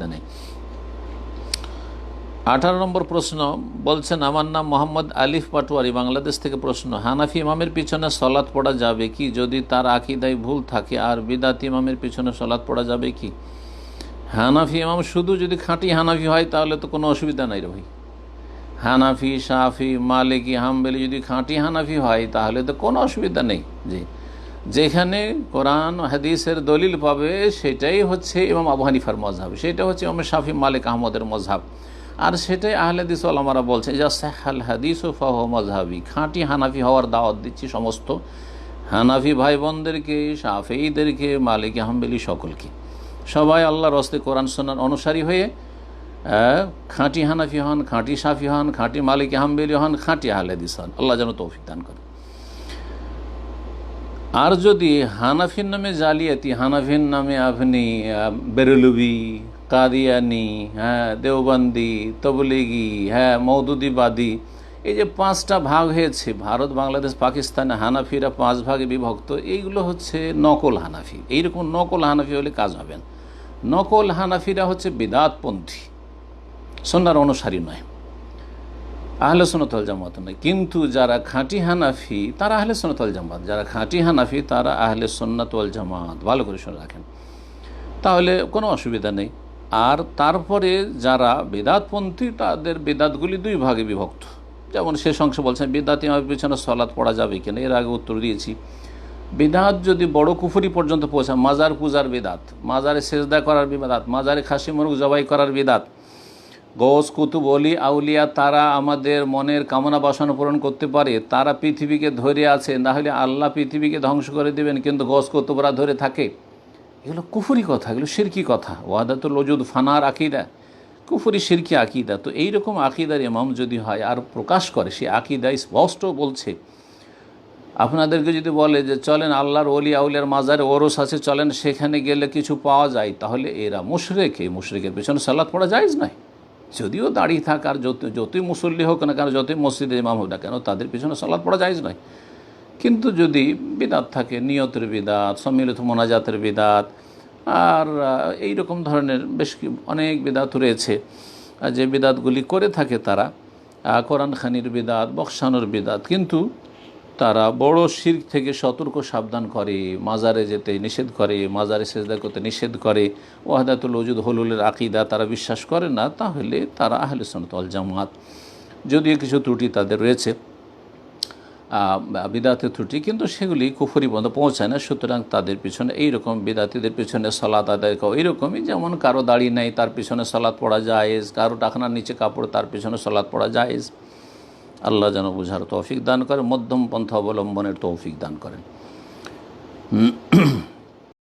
অসুবিধা নেই। আঠারো নম্বর প্রশ্ন বলছেন, আমার নাম মোহাম্মদ আলিফ পাটোয়ারি, বাংলাদেশ থেকে প্রশ্ন, হানাফি ইমামের পিছনে সলাৎ পড়া যাবে কি? যদি তার আকিদায় ভুল থাকে, আর বিদাত ইমামের পিছনে সলাৎ পড়া যাবে কি? হানাফি ইমাম শুধু যদি খাঁটি হানাফি হয়, তাহলে তো কোনো অসুবিধা নাই রে হানাফি সাফি মালিকি, হামবেলি যদি খাঁটি হানাফি হয়, তাহলে তো কোনো অসুবিধা নেই। জি। যেখানে কোরআন হাদিসের দলিল পাবে, সেটাই হচ্ছে ইমাম আবু হানিফার সেটা হচ্ছে ইমাম শাফি মালিক আহমদের মজহাব আর সেটাই আহলেদিস আলমারা বলছে, যা সাহাল হাদিস ও ফাহ মজহাবি খাঁটি হানাফি হওয়ার দাওয়াত দিচ্ছি সমস্ত হানাফি ভাই বোনদেরকে সাফেইদেরকে মালিক আহম্বেলি সকলকে। সবাই আল্লাহর রস্তে কোরআন সোনার অনুসারী হয়ে খাঁটি হানাফি হন, খাঁটি সাফি হন, খাঁটি মালিক আহম্বেলি হন, খাঁটি আহলেদিস হন। আল্লাহ যেন তৌফিক দান করে। আর যদি হানাফির নামে জালিয়াতি, হানাফির নামে আপনি বেরলুবি, কাদিয়ানি হ্যাঁ দেওবান্দি, তবলিগি হ্যাঁ মৌদুদিবাদী এই যে পাঁচটা ভাগ হয়েছে, ভারত, বাংলাদেশ, পাকিস্তানে, হানাফিরা পাঁচ ভাগে বিভক্ত, এইগুলো হচ্ছে নকল হানাফি। এইরকম নকল হানাফি হলে কাজ হবে না। নকল হানাফিরা হচ্ছে বিদাতপন্থী। সন্ন্যার অনুসারী নয়। আহলে সোনতল জামাত নয়। কিন্তু যারা খাঁটি হানাফি, তারা আহলে সোনতল জামাত। যারা খাঁটি হানাফি, তারা আহলে সন্ন্যতল জামাত। ভালো করে শুনে রাখেন। তাহলে কোনো অসুবিধা নেই। আর তারপরে যারা বেদাতপন্থী, তাদের বেদাতগুলি দুই ভাগে বিভক্ত। যেমন শেষ অংশ বলছেন, বেদাত ইমামের পিছনে সলাৎ পড়া যাবে কিনা, এর আগে উত্তর দিয়েছি। বেদাত যদি বড় কুফুরি পর্যন্ত পৌঁছায়, মাজার পূজার বেদাত, মাজারে সেজদা করার বেদাত, মাজারে খাসি মুরগ জবাই করার বেদাত গোস, কুতুব, অলি, আউলিয়া, তারা আমাদের মনের কামনা বাসনা পূরণ করতে পারে। তারা পৃথিবীকে ধরে আছে, না হলে আল্লাহ পৃথিবীকে ধ্বংস করে দেবেন, কিন্তু গোস, কুতুবরা ধরে থাকে। এগুলো কুফুরি কথা, এগুলো সিরকি কথা। ওয়াদাতুল ওজুদ, ফানার আকিদা। কুফুরি, সিরকি আকিদা। তো এইরকম আকিদার ইমাম যদি হয় আর প্রকাশ করে, সে আকিদা স্পষ্ট বলছে। আপনাদেরকে যদি বলে যে, চলেন আল্লাহর অলি আউলিয়ার মাজারে ওরস আছে, চলেন সেখানে গেলে কিছু পাওয়া যায়, তাহলে এরা মুশরেক। এই মুশরেকের পেছনে সালাদ পড়া যায়জ নয়। যদিও দাঁড়িয়ে থাক আর যত যতই মুসল্লি হোক না কেন, যতই মসজিদে ইমাম হোক না কেন, তাদের পিছনে সালাদ পড়া যায়জ নয়। কিন্তু যদি বিদাত থাকে, নিয়তের বিদাত, সম্মিলিত মোনাজাতের বিদাত, আর এই রকম ধরনের বেশ অনেক বিদাত রয়েছে, যে বিদাতগুলি করে থাকে তারা কোরআন খানির বিদাত বক্সানোর বিদাত। কিন্তু তারা বড় শির থেকে সতর্ক সাবধান করে মাজারে যেতে নিষেধ করে মাজারে সেজদা করতে নিষেধ করে। ওয়াহাদাতুল ওজুদ হলুলের আকিদা তারা বিশ্বাস করে না তাহলে তারা আহলে সনতল জামাত। যদিও কিছু ত্রুটি তাদের রয়েছে আহ, বিদাতের ত্রুটি কিন্তু সেগুলি কুফরি বন্ধ পৌঁছায় না। সুতরাং তাদের পিছনে এইরকম বিদাতিদের পিছনে সলাৎ আদায় করা এইরকমই যেমন কারও দাড়ি নেই তার পিছনে সলাৎ পড়া যায়জ কারও টাকনার নিচে কাপড় তার পিছনে সলাৎ পড়া যায়জ আল্লাহ যেন বুঝার তৌফিক দান করে মধ্যম পন্থা অবলম্বনের তৌফিক দান করেন।